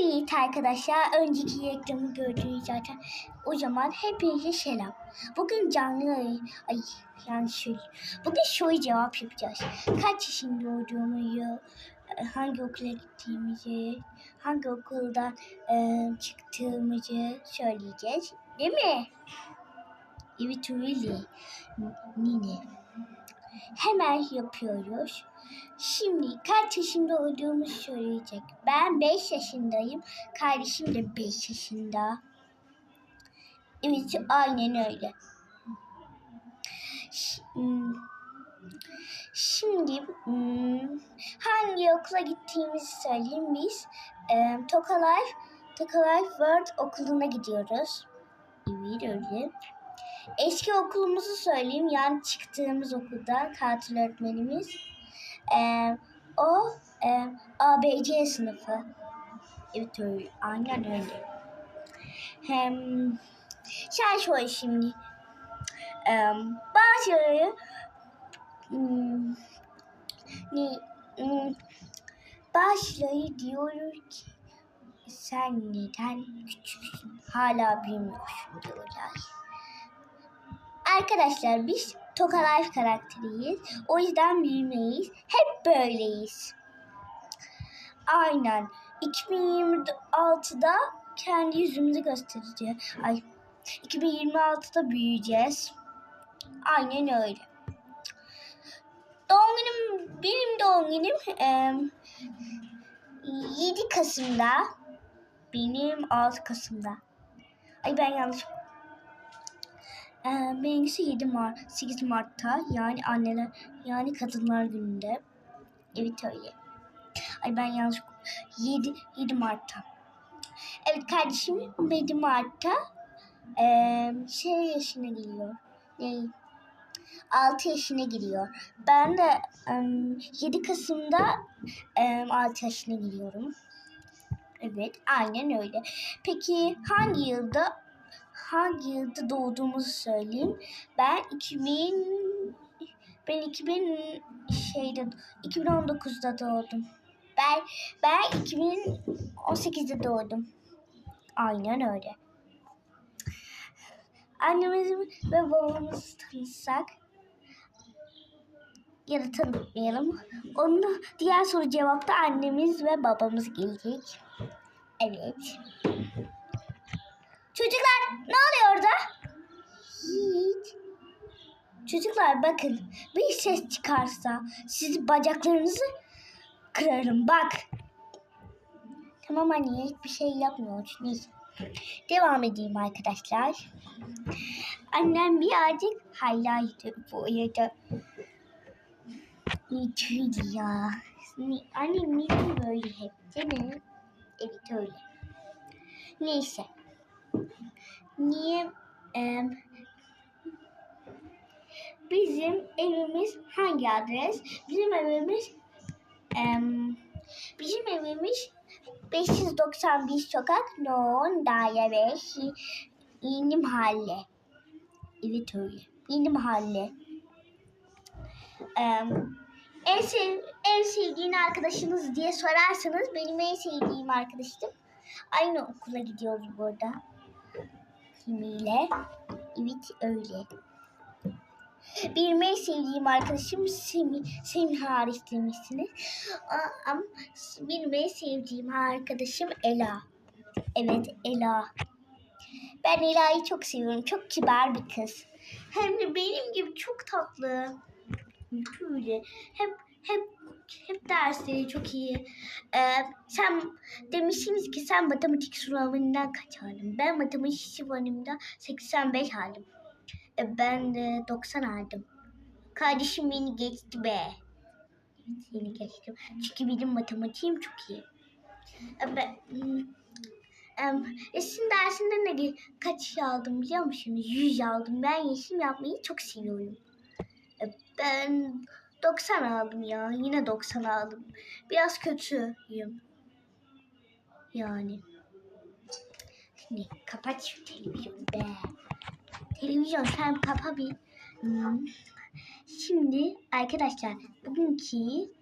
Evet arkadaşlar önceki reklamı gördünüz zaten. O zaman hepinize selam. Bugün canlı yayın- ay yanlış. Bugün soru cevap yapacağız. Kaç yaşında olduğumuzu, e, hangi okula gittiğimizi, hangi okuldan e, çıktığımızı söyleyeceğiz. Değil mi? Evet öyle. Nine. Hemen yapıyoruz. Şimdi kaç yaşında olduğumu söyleyecek. Ben 5 yaşındayım. Kardeşim de 5 yaşında. Evet aynen öyle. Şimdi hmm, hangi okula gittiğimizi söyleyeyim biz. E, Toka Life, Toka Life World okuluna gidiyoruz. Evet öyle. Eski okulumuzu söyleyeyim. Yani çıktığımız okulda katil öğretmenimiz. Ee, o e, ABC sınıfı. Evet öyle. Aynen öyle. Hem sen şöyle şimdi. Ee, bazıları hmm, ne, hmm, ki sen neden küçüksün? Hala bilmiyorsun diyorlar. Arkadaşlar biz Toka Life karakteriyiz. O yüzden büyümeyiz. Hep böyleyiz. Aynen. 2026'da kendi yüzümüzü göstereceğiz. Ay 2026'da büyüyeceğiz. Aynen öyle. Doğum günüm, benim doğum günüm em, 7 Kasım'da. Benim 6 Kasım'da. Ay ben yanlış ee, benimkisi 7 Mart, 8 Mart'ta yani anneler yani kadınlar gününde. Evet öyle. Ay ben yanlış 7 7 Mart'ta. Evet kardeşim 7 Mart'ta ee, şey yaşına giriyor. Ne? 6 yaşına giriyor. Ben de em, 7 Kasım'da em, 6 yaşına giriyorum. Evet, aynen öyle. Peki hangi yılda hangi yılda doğduğumuzu söyleyeyim. Ben 2000 ben 2000 şeyde 2019'da doğdum. Ben ben 2018'de doğdum. Aynen öyle. Annemizi ve babamızı tanısak ya da tanıtmayalım. Onun diğer soru cevapta annemiz ve babamız gelecek. Evet. Çocuklar ne oluyor orada? Hiç. Çocuklar bakın bir ses çıkarsa sizi bacaklarınızı kırarım bak. Tamam anne hiçbir şey yapmıyor. Neyse. Devam edeyim arkadaşlar. Annem birazcık haylaydı bu arada. İçiydi ya. Annem niye böyle hep değil mi? Evet öyle. Neyse. Niye em, bizim evimiz hangi adres? Bizim evimiz em, bizim evimiz 591 sokak Non Daire 5 Yeni Mahalle. Evet öyle. Yeni Mahalle. Em, en, sev, en sevdiğin arkadaşınız diye sorarsanız benim en sevdiğim arkadaşım. Aynı okula gidiyoruz burada kimiyle. Evet öyle. Benim en sevdiğim arkadaşım Semih, Semih hariç Ama benim en sevdiğim arkadaşım Ela. Evet Ela. Ben Ela'yı çok seviyorum. Çok kibar bir kız. Hem de benim gibi çok tatlı. Böyle. Hep hep hep dersleri çok iyi. Ee, sen demişsiniz ki sen matematik sınavından kaç aldın? Ben matematik sınavından 85 aldım. Ee, ben de 90 aldım. Kardeşim beni geçti be. Seni geçtim. Çünkü benim matematiğim çok iyi. Ee, ben, em, resim dersinde ne kaç aldım biliyor musunuz? 100 aldım. Ben resim yapmayı çok seviyorum. Ee, ben 90 aldım ya. Yine 90 aldım. Biraz kötüyüm. Yani. Şimdi kapat şu televizyonu be. Televizyon sen kapa bir. Hmm. Şimdi arkadaşlar bugünkü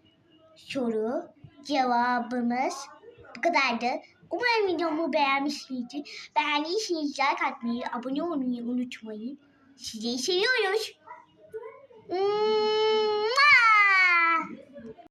soru cevabımız bu kadardı. Umarım videomu beğenmişsinizdir. Beğendiyseniz like atmayı, abone olmayı unutmayın. Sizi seviyoruz.